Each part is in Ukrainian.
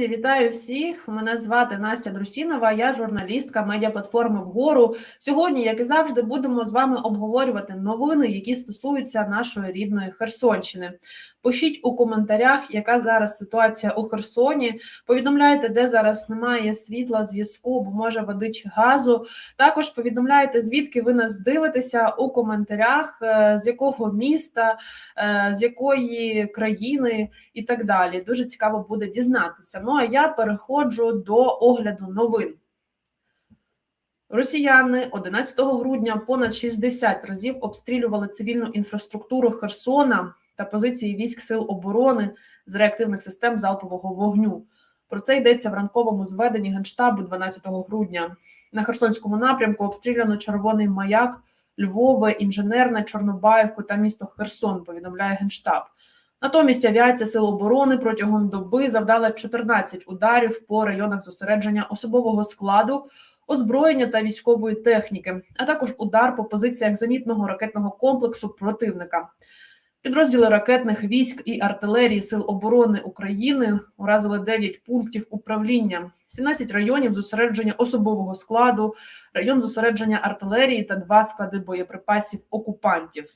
Друзі, вітаю всіх! Мене звати Настя Друсінова, я журналістка медіаплатформи Вгору. Сьогодні, як і завжди, будемо з вами обговорювати новини, які стосуються нашої рідної Херсонщини. Пишіть у коментарях, яка зараз ситуація у Херсоні. Повідомляйте, де зараз немає світла, зв'язку, бо може води чи газу. Також повідомляйте, звідки ви нас дивитеся у коментарях, е, з якого міста, е, з якої країни і так далі. Дуже цікаво буде дізнатися. Ну а я переходжу до огляду новин. Росіяни 11 грудня понад 60 разів обстрілювали цивільну інфраструктуру Херсона та позиції військ сил оборони з реактивних систем залпового вогню. Про це йдеться в ранковому зведенні генштабу 12 грудня. На Херсонському напрямку обстріляно червоний маяк, Львове, інженерне, Чорнобаївку та місто Херсон. Повідомляє генштаб. Натомість авіація Сил оборони протягом доби завдала 14 ударів по районах зосередження особового складу, озброєння та військової техніки, а також удар по позиціях зенітного ракетного комплексу противника. Підрозділи ракетних військ і артилерії Сил оборони України уразили 9 пунктів управління, 17 районів зосередження особового складу, район зосередження артилерії та два склади боєприпасів окупантів.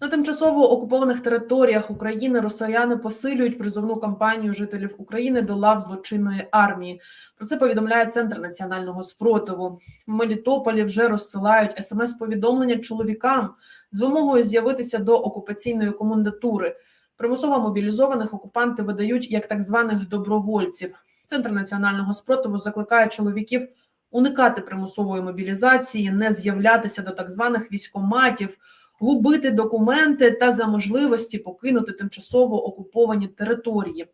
На тимчасово окупованих територіях України росіяни посилюють призовну кампанію жителів України до лав злочинної армії. Про це повідомляє Центр національного спротиву. В Мелітополі вже розсилають смс-повідомлення чоловікам з вимогою з'явитися до окупаційної комендатури. Примусово мобілізованих окупанти видають як так званих добровольців. Центр національного спротиву закликає чоловіків уникати примусової мобілізації, не з'являтися до так званих військоматів губити документи та за можливості покинути тимчасово окуповані території.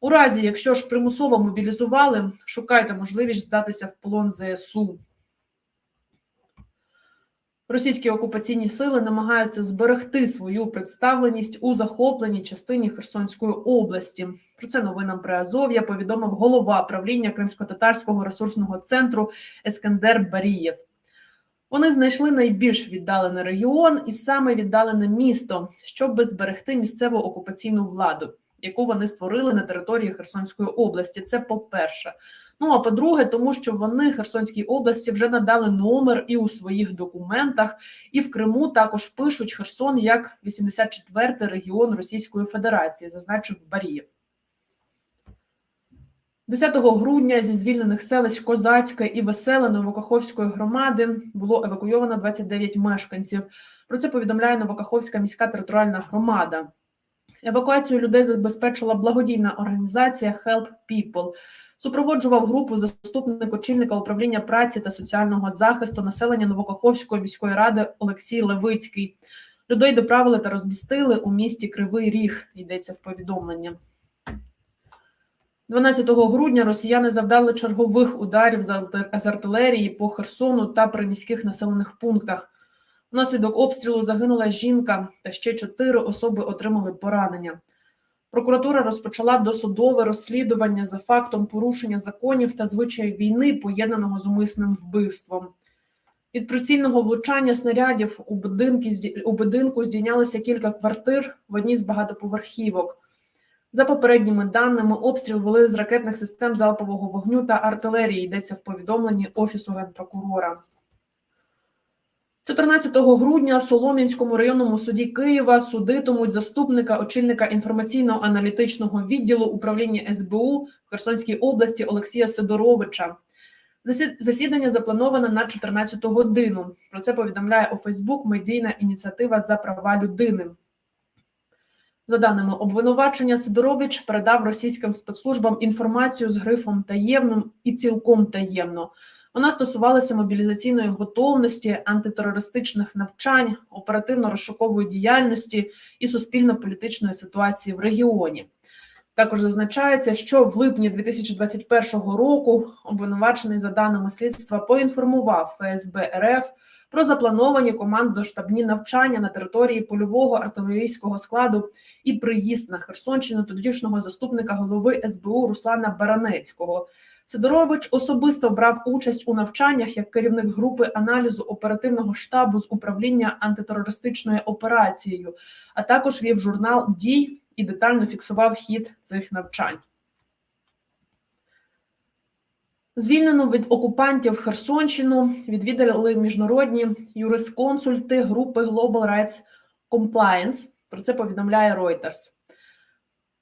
У разі, якщо ж примусово мобілізували, шукайте можливість здатися в полон ЗСУ. Російські окупаційні сили намагаються зберегти свою представленість у захопленій частині Херсонської області. Про це новинам при Азов'я повідомив голова правління Кримсько-татарського ресурсного центру Ескандер Барієв. Вони знайшли найбільш віддалений регіон і саме віддалене місто, щоб зберегти місцеву окупаційну владу, яку вони створили на території Херсонської області. Це по-перше. Ну а по-друге, тому що вони Херсонській області вже надали номер і у своїх документах, і в Криму також пишуть Херсон як 84-й регіон Російської Федерації, зазначив Барієв. 10 грудня зі звільнених селищ Козацьке і Веселе Новокаховської громади було евакуйовано 29 мешканців. Про це повідомляє Новокаховська міська територіальна громада. Евакуацію людей забезпечила благодійна організація Help People. Супроводжував групу заступник очільника управління праці та соціального захисту населення Новокаховської міської ради Олексій Левицький. Людей доправили та розмістили у місті Кривий Ріг. Йдеться в повідомленні. 12 грудня росіяни завдали чергових ударів з артилерії по Херсону та приміських населених пунктах. Внаслідок обстрілу загинула жінка, та ще чотири особи отримали поранення. Прокуратура розпочала досудове розслідування за фактом порушення законів та звичаїв війни, поєднаного з умисним вбивством. Від прицільного влучання снарядів у будинки у будинку здійнялося кілька квартир в одній з багатоповерхівок. За попередніми даними, обстріл вели з ракетних систем залпового вогню та артилерії. Йдеться в повідомленні Офісу генпрокурора. 14 грудня в Солом'янському районному суді Києва судитимуть заступника очільника інформаційно-аналітичного відділу управління СБУ в Херсонській області Олексія Сидоровича. Засідання заплановане на 14 годину. Про це повідомляє у Фейсбук медійна ініціатива за права людини. За даними обвинувачення, Сидорович передав російським спецслужбам інформацію з грифом таємним і цілком таємно. Вона стосувалася мобілізаційної готовності, антитерористичних навчань, оперативно-розшукової діяльності і суспільно-політичної ситуації в регіоні. Також зазначається, що в липні 2021 року обвинувачений за даними слідства поінформував ФСБ РФ про заплановані командно-штабні навчання на території польового артилерійського складу і приїзд на Херсонщину тодішнього заступника голови СБУ Руслана Баранецького. Сидорович особисто брав участь у навчаннях як керівник групи аналізу оперативного штабу з управління антитерористичною операцією, а також вів журнал дій і детально фіксував хід цих навчань. Звільнену від окупантів Херсонщину відвідали міжнародні юрисконсульти групи Global Rights Compliance. Про це повідомляє Reuters.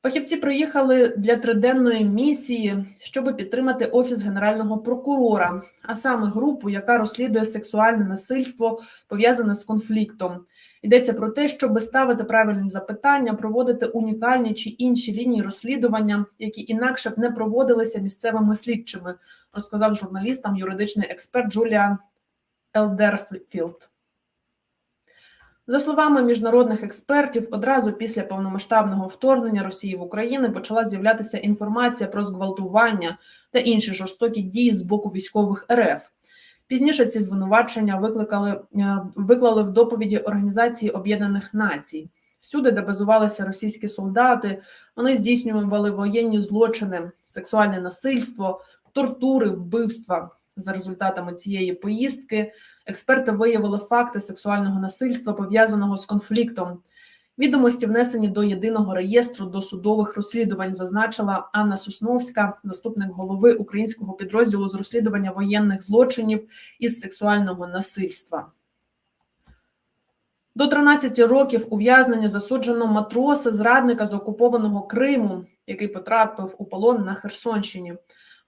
Фахівці приїхали для триденної місії, щоб підтримати офіс генерального прокурора, а саме групу, яка розслідує сексуальне насильство пов'язане з конфліктом. Йдеться про те, щоб ставити правильні запитання, проводити унікальні чи інші лінії розслідування, які інакше б не проводилися місцевими слідчими, розказав журналістам юридичний експерт Джуліан Елдерфілд. За словами міжнародних експертів, одразу після повномасштабного вторгнення Росії в Україну почала з'являтися інформація про зґвалтування та інші жорстокі дії з боку військових РФ. Пізніше ці звинувачення викликали е, виклали в доповіді Організації Об'єднаних Націй. Всюди, де базувалися російські солдати, вони здійснювали воєнні злочини, сексуальне насильство, тортури, вбивства. За результатами цієї поїздки експерти виявили факти сексуального насильства пов'язаного з конфліктом. Відомості внесені до єдиного реєстру досудових розслідувань, зазначила Анна Сосновська, заступник голови українського підрозділу з розслідування воєнних злочинів із сексуального насильства. До 13 років ув'язнення засуджено матроса, зрадника з окупованого Криму, який потрапив у полон на Херсонщині.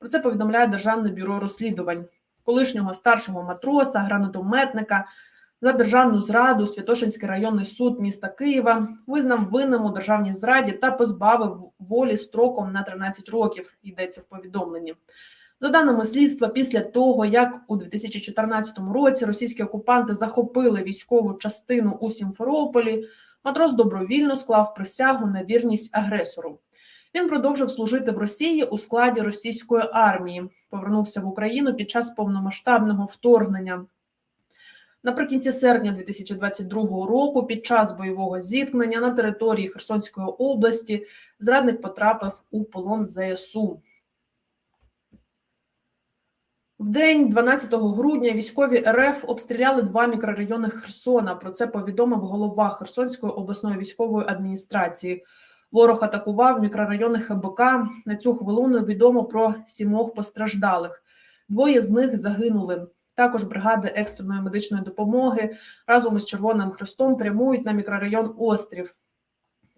Про це повідомляє Державне бюро розслідувань колишнього старшого матроса, гранатометника за державну зраду Святошинський районний суд міста Києва визнав винним у державній зраді та позбавив волі строком на 13 років. Йдеться в повідомленні. За даними слідства, після того як у 2014 році російські окупанти захопили військову частину у Сімферополі, матрос добровільно склав присягу на вірність агресору. Він продовжив служити в Росії у складі російської армії, повернувся в Україну під час повномасштабного вторгнення. Наприкінці серпня 2022 року, під час бойового зіткнення на території Херсонської області, зрадник потрапив у полон ЗСУ. В день 12 грудня військові РФ обстріляли два мікрорайони Херсона. Про це повідомив голова Херсонської обласної військової адміністрації. Ворог атакував мікрорайони ХБК. На цю хвилину відомо про сімох постраждалих. Двоє з них загинули. Також бригади екстреної медичної допомоги разом із Червоним Хрестом прямують на мікрорайон Острів.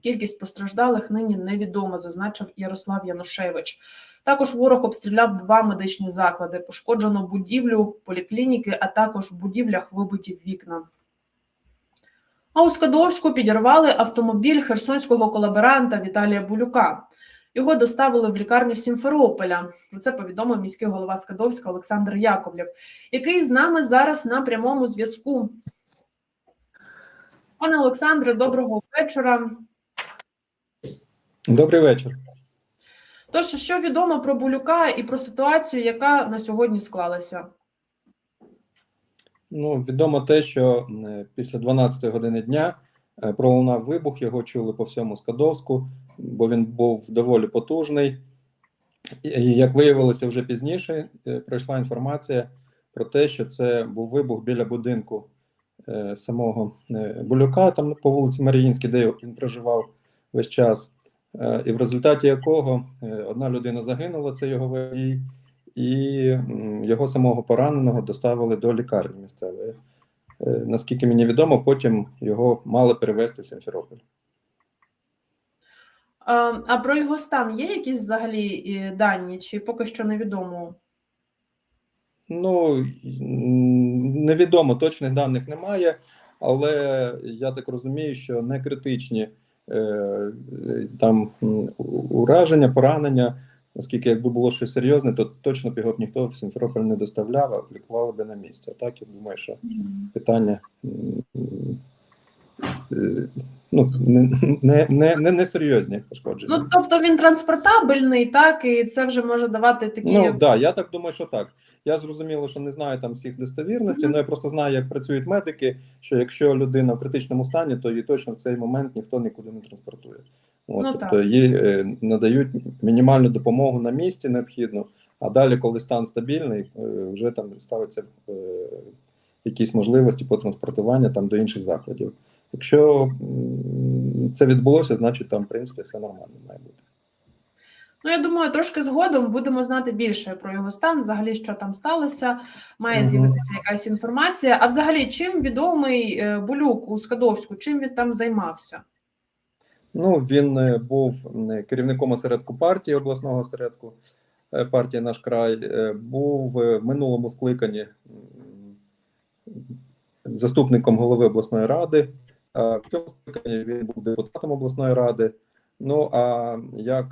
Кількість постраждалих нині невідома, зазначив Ярослав Янушевич. Також ворог обстріляв два медичні заклади. Пошкоджено будівлю поліклініки, а також в будівлях вибиті вікна. А у Скадовську підірвали автомобіль херсонського колаборанта Віталія Булюка. Його доставили в лікарню Сімферополя. Про це повідомив міський голова Скадовська Олександр Яковлєв, який з нами зараз на прямому зв'язку. Пане Олександре, доброго вечора. Добрий вечір. Тож, що відомо про Булюка і про ситуацію, яка на сьогодні склалася? Ну, відомо те, що е, після 12 години дня е, пролунав вибух, його чули по всьому Скадовську, бо він був доволі потужний. І як виявилося вже пізніше, е, прийшла інформація про те, що це був вибух біля будинку самого Булюка, там по вулиці Маріїнській, де він проживав весь час, і в результаті якого одна людина загинула, це його водій, і його самого пораненого доставили до лікарні місцевої. Е, Наскільки мені відомо, потім його мали перевезти в Сімферополь. А, про його стан є якісь взагалі е, дані, чи поки що невідомо? Ну, невідомо, точних даних немає, але я так розумію, що не критичні е, там ураження, поранення, оскільки якби було щось серйозне, то точно б його б ніхто в Сімферополь не доставляв, а лікували би на місці. А так я думаю, що питання е, ну, не, не, не, не, не серйозні пошкодження. Ну, тобто він транспортабельний, так, і це вже може давати такі. Ну так, да, я так думаю, що так. Я зрозуміло, що не знаю там всіх достовірностей, але я просто знаю, як працюють медики. Що якщо людина в критичному стані, то її точно в цей момент ніхто нікуди не транспортує. От, Ну, тобто так. їй е, надають мінімальну допомогу на місці необхідну, а далі, коли стан стабільний, е, вже там ставиться е, якісь можливості по транспортуванню там до інших закладів. Якщо це відбулося, значить там, в принципі, все нормально має бути. Ну, я думаю, трошки згодом будемо знати більше про його стан, взагалі, що там сталося, має з'явитися якась інформація. А взагалі, чим відомий е, Булюк у Скадовську, чим він там займався? Ну, він е, був керівником осередку партії, обласного осередку е, партії Наш край, був в минулому скликанні заступником голови обласної ради. В цьому скликанні він був депутатом обласної ради. Ну а як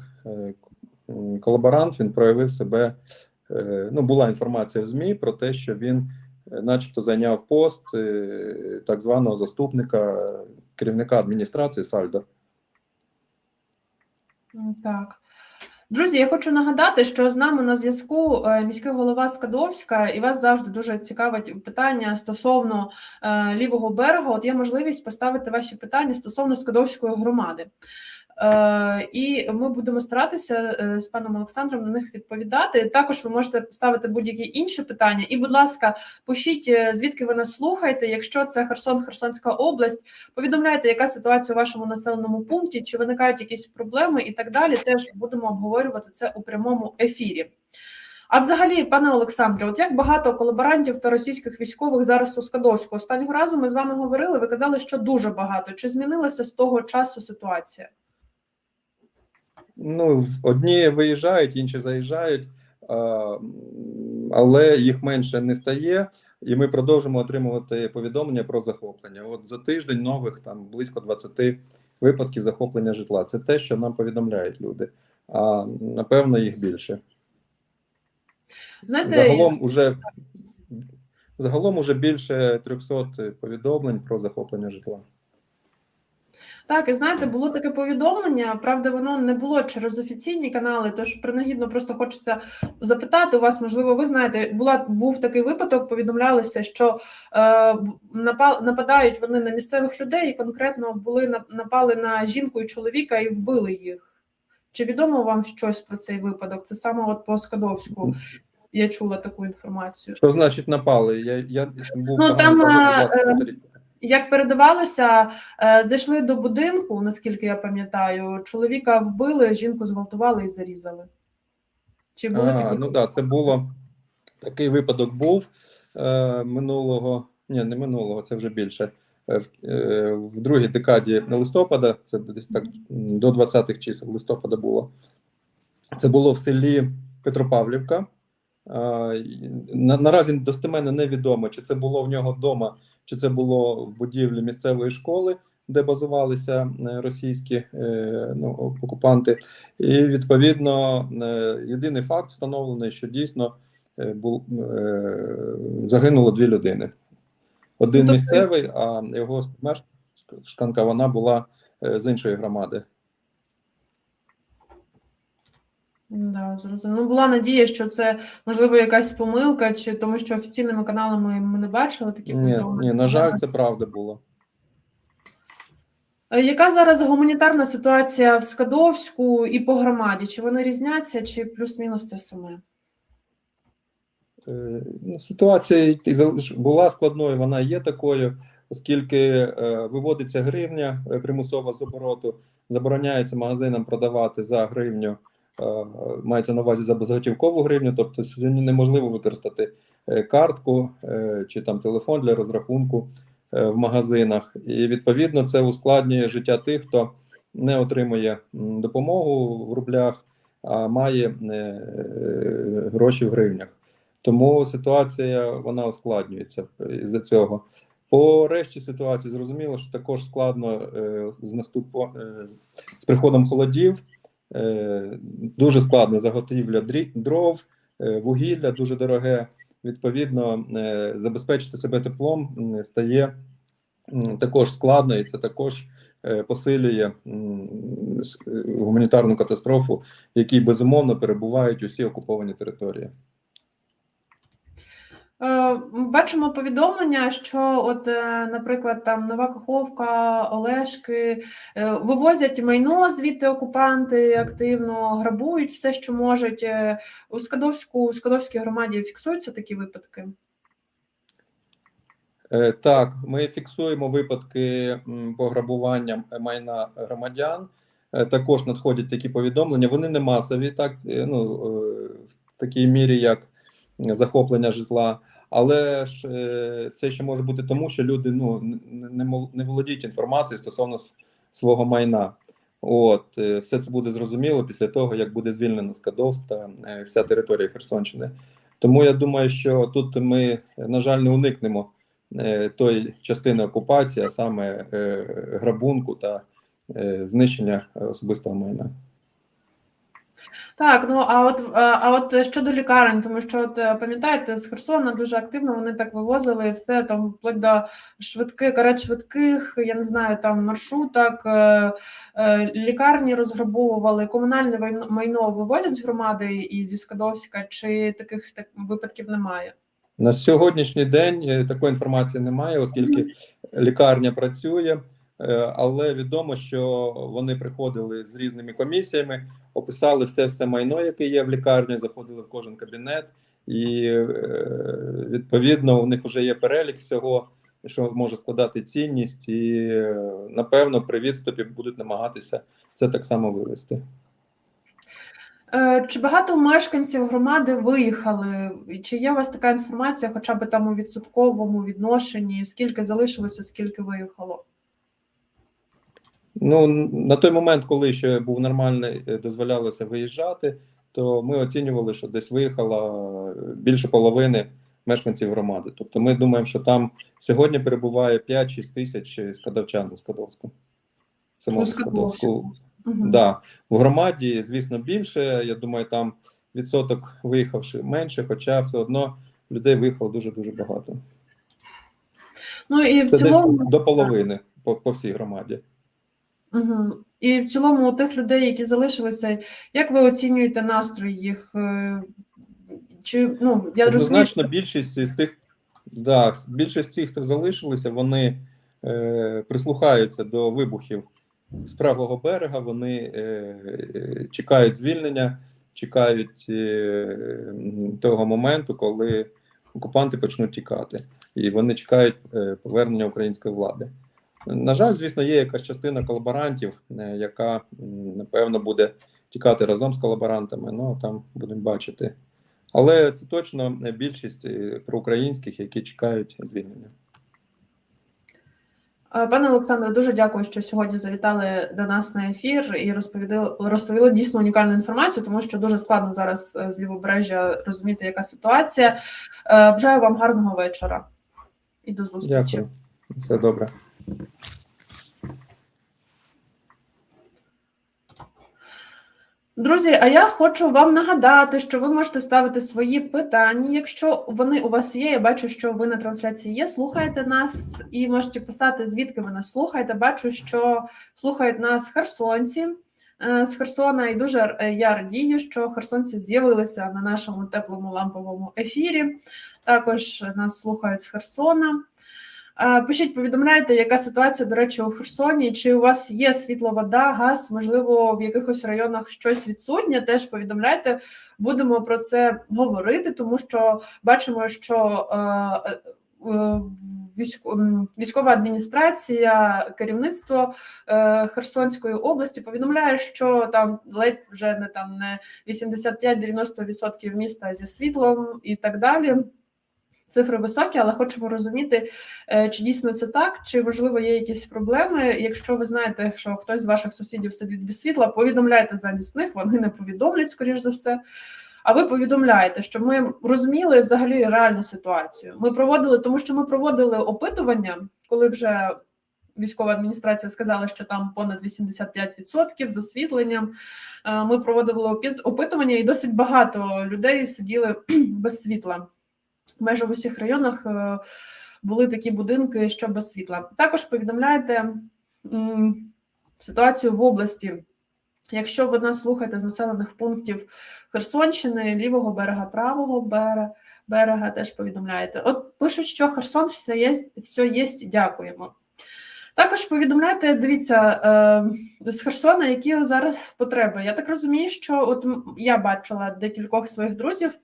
колаборант він проявив себе. е, Ну, була інформація в ЗМІ про те, що він, е, начебто, зайняв пост е, так званого заступника керівника адміністрації Сальдо. Так. Друзі, я хочу нагадати, що з нами на зв'язку міський голова Скадовська, і вас завжди дуже цікавить питання стосовно лівого берегу. От є можливість поставити ваші питання стосовно Скадовської громади. Е, і ми будемо старатися е, з паном Олександром на них відповідати. Також ви можете ставити будь-які інші питання. І, будь ласка, пишіть, е, звідки ви нас слухаєте. Якщо це Херсон, Херсонська область, повідомляйте, яка ситуація у вашому населеному пункті, чи виникають якісь проблеми і так далі. Теж будемо обговорювати це у прямому ефірі. А взагалі, пане Олександре, от як багато колаборантів та російських військових зараз у Скадовську? Останнього разу ми з вами говорили. Ви казали, що дуже багато. Чи змінилася з того часу ситуація? Ну, одні виїжджають, інші заїжджають, але їх менше не стає, і ми продовжимо отримувати повідомлення про захоплення. От за тиждень нових там близько 20 випадків захоплення житла. Це те, що нам повідомляють люди. А напевно, їх більше. Знаєте, Загалом уже загалом уже більше 300 повідомлень про захоплення житла. Так, і знаєте, було таке повідомлення. Правда, воно не було через офіційні канали. Тож принагідно просто хочеться запитати у вас. Можливо, ви знаєте, була був такий випадок. Повідомлялося, що е, напал, нападають вони на місцевих людей, і конкретно були напали на жінку і чоловіка і вбили їх. Чи відомо вам щось про цей випадок? Це саме от по Скадовську. Я чула таку інформацію. Що значить напали? Я, я був Ну, там, е, е. Як передавалося, е, зайшли до будинку, наскільки я пам'ятаю, чоловіка вбили, жінку зґвалтували і зарізали. Чи були А, такі? ну так, це було такий випадок був е, минулого, ні, не минулого, це вже більше. е, В, е, в другій декаді листопада, це десь так до 20-х чисел листопада було. Це було в селі Петропавлівка. І на, наразі достеменно невідомо, чи це було в нього вдома, чи це було в будівлі місцевої школи, де базувалися е, російські е, ну, окупанти. І відповідно е, єдиний факт встановлений, що дійсно е, загинуло дві людини. Один Ну, тобто- місцевий, а його мешканка вона була з іншої громади. Да, зрозуміло. Ну, була надія, що це можливо якась помилка, чи тому що офіційними каналами ми не бачили такі Ні, повідомлення. ні, на жаль, це правда було. Е, Яка зараз гуманітарна ситуація в Скадовську і по громаді? Чи вони різняться, чи плюс-мінус те саме? Е, Ну, ситуація була складною, вона є такою, оскільки е, виводиться гривня е, примусово з обороту, забороняється магазинам продавати за гривню, мається на увазі за безготівкову гривню, тобто сьогодні неможливо використати е, картку е, чи там телефон для розрахунку е, в магазинах. І відповідно це ускладнює життя тих, хто не отримує допомогу в рублях, а має е, е, гроші в гривнях. Тому ситуація вона ускладнюється з цього. По решті ситуації зрозуміло, що також складно е, з наступом е, з приходом холодів. Е, дуже складна заготівля дров, е, вугілля дуже дороге. Відповідно, е, забезпечити себе теплом стає також складно, і це також посилює гуманітарну катастрофу, в якій безумовно перебувають усі окуповані території. Е, Бачимо повідомлення, що, от, е, наприклад, там Нова Каховка, Олешки е, вивозять майно звідти окупанти активно грабують все, що можуть. У Скадовську у Скадовській громаді фіксуються такі випадки. Так, ми фіксуємо випадки пограбування майна громадян. Також надходять такі повідомлення. Вони не масові, так ну в такій мірі, як захоплення житла. Але ж е, це ще може бути тому, що люди ну не, володіють інформацією стосовно свого майна. От е, все це буде зрозуміло після того, як буде звільнено Скадовськ та е, вся територія Херсонщини. Тому я думаю, що тут ми, на жаль, не уникнемо тої частини окупації, а саме грабунку та знищення особистого майна. Так, ну а от а, а от щодо лікарень, тому що от е, пам'ятаєте, з Херсона дуже активно вони так вивозили все там вплоть до швидких, карет швидких, я не знаю, там маршруток, е, е, лікарні розграбовували, комунальне майно- вивозять з громади і зі Скадовська, чи таких так, випадків немає? На сьогоднішній день е, такої інформації немає, оскільки лікарня працює, е, але відомо, що вони приходили з різними комісіями, описали все все майно, яке є в лікарні, заходили в кожен кабінет, і е, відповідно у них вже є перелік всього, що може складати цінність, і е, напевно при відступі будуть намагатися це так само вивести. Е, Чи багато мешканців громади виїхали? Чи є у вас така інформація, хоча б там у відсотковому відношенні, скільки залишилося, скільки виїхало? Ну на той момент, коли ще був нормальний, е, дозволялося виїжджати, то ми оцінювали, що десь виїхало е, більше половини мешканців громади. Тобто, ми думаємо, що там сьогодні перебуває 5-6 тисяч скадовчан у Скадовську. Самому Скадовську. Мгм. Да. В громаді, звісно, більше. Я думаю, там відсоток виїхавши менше, хоча все одно людей виїхало дуже дуже багато. Ну і в Це цілому. десь до половини по, по всій громаді. Угу. І в цілому у тих людей, які залишилися, як ви оцінюєте настрій їх? Е, Чи ну я розумію, Однозначно, що більшість з тих, да, більшість тих, хто залишилися, вони е, прислухаються до вибухів з правого берега. Вони е, е, чекають звільнення, чекають е, того моменту, коли окупанти почнуть тікати, і вони чекають е, повернення української влади. На жаль, звісно, є якась частина колаборантів, е, яка напевно буде тікати разом з колаборантами. Ну там будемо бачити. Але це точно більшість е, проукраїнських, які чекають звільнення. Е, пане Олександре, дуже дякую, що сьогодні завітали до нас на ефір і розповіли, розповіли дійсно унікальну інформацію, тому що дуже складно зараз з лівобережжя розуміти, яка ситуація. Бажаю вам гарного вечора і до зустрічі. Дякую. Все добре. Друзі, а я хочу вам нагадати, що ви можете ставити свої питання. Якщо вони у вас є, я бачу, що ви на трансляції є. Слухаєте нас і можете писати, звідки ви нас слухаєте. Бачу, що слухають нас херсонці е, з Херсона, і дуже е, я радію, що херсонці з'явилися на нашому теплому ламповому ефірі. Також нас слухають з Херсона. Е, Пишіть, повідомляйте, яка ситуація, до речі, у Херсоні. Чи у вас є світло, вода, газ? Можливо, в якихось районах щось відсутнє. Теж повідомляйте. Будемо про це говорити, тому що бачимо, що е, е, військова адміністрація, керівництво е, Херсонської області повідомляє, що там ледь вже не там не 85-90% міста зі світлом і так далі. Цифри високі, але хочемо розуміти, е, чи дійсно це так, чи можливо є якісь проблеми. Якщо ви знаєте, що хтось з ваших сусідів сидить без світла, повідомляйте замість них, вони не повідомлять, скоріш за все. А ви повідомляєте, що ми розуміли взагалі реальну ситуацію. Ми проводили, тому що ми проводили опитування, коли вже військова адміністрація сказала, що там понад 85% з освітленням. Е, Ми проводили опитування, і досить багато людей сиділи без світла. Майже в усіх районах е, були такі будинки, що без світла. Також повідомляєте ситуацію в області. Якщо ви нас слухаєте з населених пунктів Херсонщини, лівого берега, правого берега, берега теж повідомляєте. От пишуть, що Херсон все є, все є, дякуємо. Також повідомляйте, дивіться, е, з Херсона, які зараз потреби. Я так розумію, що от я бачила декількох своїх друзів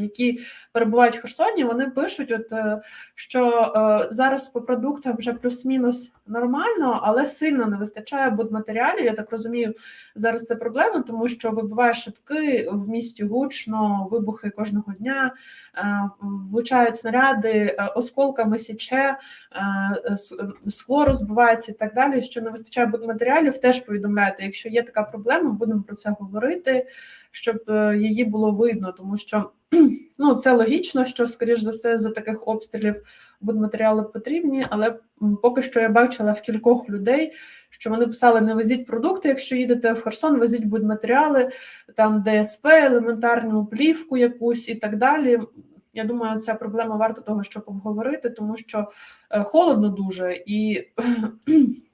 які перебувають в Херсоні, вони пишуть, от е, що е, зараз по продуктам вже плюс-мінус нормально, але сильно не вистачає будматеріалів. Я так розумію, зараз це проблема, тому що вибивають шибки в місті гучно, вибухи кожного дня, е, влучають снаряди, е, осколками січе, е, скло розбивається і так далі. Що не вистачає будматеріалів, теж повідомляйте. Якщо є така проблема, будемо про це говорити, щоб е, її було видно, тому що ну це логічно, що скоріш за все за таких обстрілів будматеріали потрібні, але поки що я бачила в кількох людей, що вони писали: не везіть продукти, якщо їдете в Херсон, везіть будматеріали, там ДСП, елементарну плівку якусь і так далі. Я думаю, ця проблема варта того, щоб обговорити, тому що е, холодно дуже і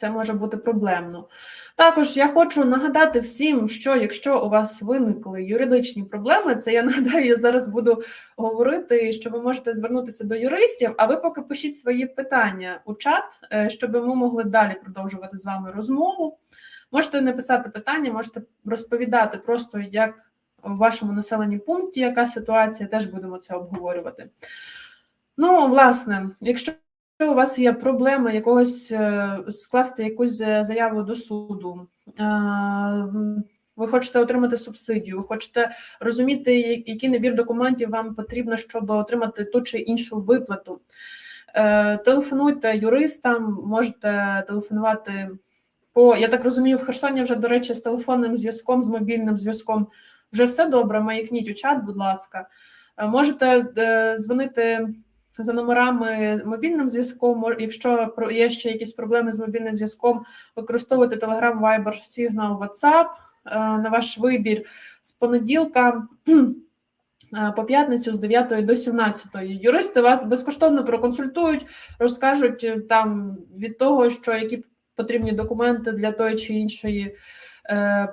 це може бути проблемно. Також я хочу нагадати всім, що якщо у вас виникли юридичні проблеми, це я нагадаю, я зараз буду говорити, що ви можете звернутися до юристів, а ви поки пишіть свої питання у чат, е, щоб ми могли далі продовжувати з вами розмову. Можете не писати питання, можете розповідати просто, як в вашому населенні пункті, яка ситуація, теж будемо це обговорювати. Ну, власне, якщо у вас є проблеми якогось е, скласти якусь заяву до суду, ви хочете отримати субсидію, ви хочете розуміти, який набір документів вам потрібно, щоб отримати ту чи іншу виплату. Е, Телефонуйте юристам, можете телефонувати по. Я так розумію, в Херсоні вже, до речі, з телефонним зв'язком, з мобільним зв'язком вже все добре. Маякніть у чат, будь ласка. Е, Можете дзвонити за номерами мобільним зв'язком. Якщо є ще якісь проблеми з мобільним зв'язком, використовуйте Telegram, Viber, Signal, WhatsApp е, на ваш вибір з понеділка. е, По п'ятницю з 9 до 17. Юристи вас безкоштовно проконсультують, розкажуть е, там від того, що які потрібні документи для тої чи іншої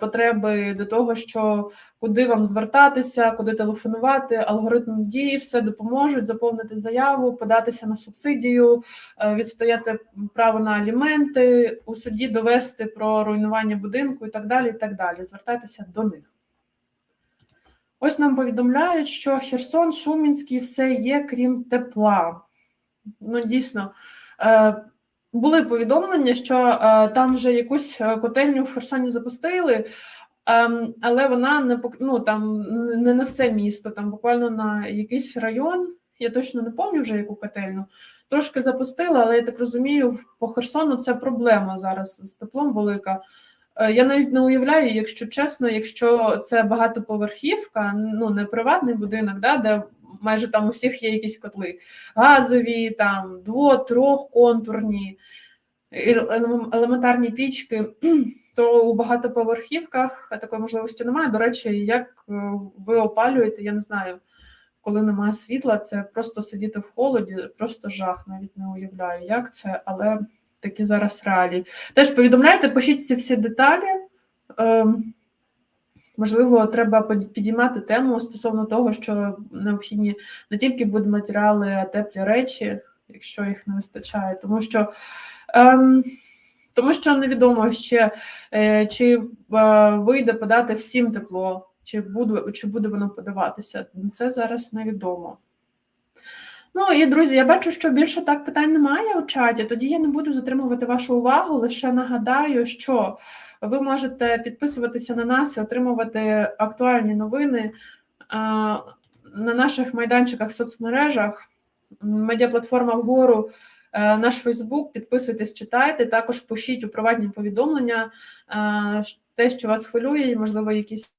потреби, до того, що куди вам звертатися, куди телефонувати, алгоритм дії, все допоможуть заповнити заяву, податися на субсидію, е, відстояти право на аліменти, у суді довести про руйнування будинку і так далі. І так далі. Звертайтеся до них. Ось нам повідомляють, що Херсон, Шумінський все є, крім тепла. Ну, дійсно, е, були повідомлення, що е, там вже якусь е, котельню в Херсоні запустили, ем, але вона не ну, там не на все місто, там буквально на якийсь район. Я точно не пам'ятаю вже яку котельну. Трошки запустили, але я так розумію, по Херсону це проблема зараз з теплом велика. Е, Я навіть не уявляю, якщо чесно, якщо це багатоповерхівка, ну не приватний будинок, да, де майже там у всіх є якісь котли газові, там дво, трьохконтурні, еле- елементарні пічки, то у багатоповерхівках такої можливості немає. До речі, як е, ви опалюєте, я не знаю, коли немає світла, це просто сидіти в холоді, просто жах, навіть не уявляю, як це, але такі зараз реалії. Теж повідомляйте, пишіть ці всі деталі. Ем, Можливо, треба підіймати тему стосовно того, що необхідні не тільки будматеріали, а теплі речі, якщо їх не вистачає, тому що. Ем, тому що невідомо ще, е, чи е, вийде подати всім тепло, чи буде, чи буде воно подаватися. Це зараз невідомо. Ну і друзі, я бачу, що більше так питань немає у чаті. Тоді я не буду затримувати вашу увагу. Лише нагадаю, що ви можете підписуватися на нас і отримувати актуальні новини е, на наших майданчиках в соцмережах. Медіаплатформа вгору, е, наш Фейсбук. Підписуйтесь, читайте. Також пишіть у приватні повідомлення е, те, що вас хвилює, і, можливо, якісь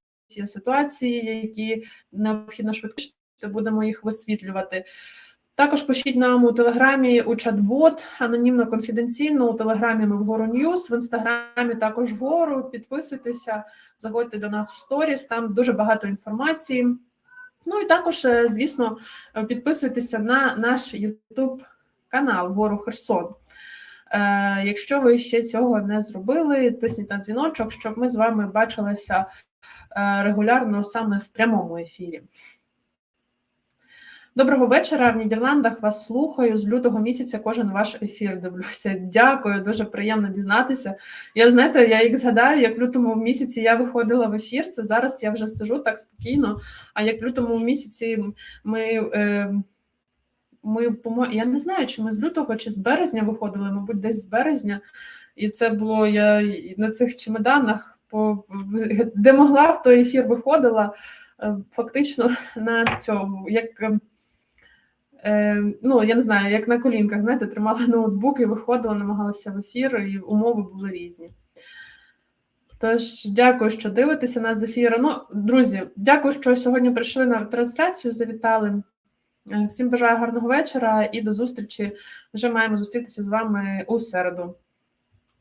ситуації, які необхідно швидко, будемо їх висвітлювати. Також пишіть нам у телеграмі у чат-бот анонімно конфіденційно. У телеграмі ми вгору Ньюс, в інстаграмі також вгору. Підписуйтеся, заходьте до нас в сторіс. Там дуже багато інформації. Ну і також, е, звісно, е, підписуйтеся на наш YouTube канал Вгору Херсон. Е, якщо ви ще цього не зробили, тисніть на дзвіночок, щоб ми з вами бачилися регулярно саме в прямому ефірі. Доброго вечора. В Нідерландах вас слухаю. З лютого місяця кожен ваш ефір дивлюся. Дякую, дуже приємно дізнатися. Я знаєте, я як згадаю, як в лютому місяці я виходила в ефір. Це зараз я вже сижу так спокійно. А як в лютому місяці ми. Е, ми я не знаю, чи ми з лютого чи з березня виходили, мабуть, десь з березня, і це було я на цих чемоданах, по де могла в той ефір виходила е, фактично на цьому, як е, ну я не знаю, як на колінках, знаєте, тримала ноутбук і виходила, намагалася в ефір, і умови були різні. Тож, дякую, що дивитеся нас з ефіру. Ну, друзі, дякую, що сьогодні прийшли на трансляцію. Завітали. Всім бажаю гарного вечора і до зустрічі. Вже маємо зустрітися з вами у середу.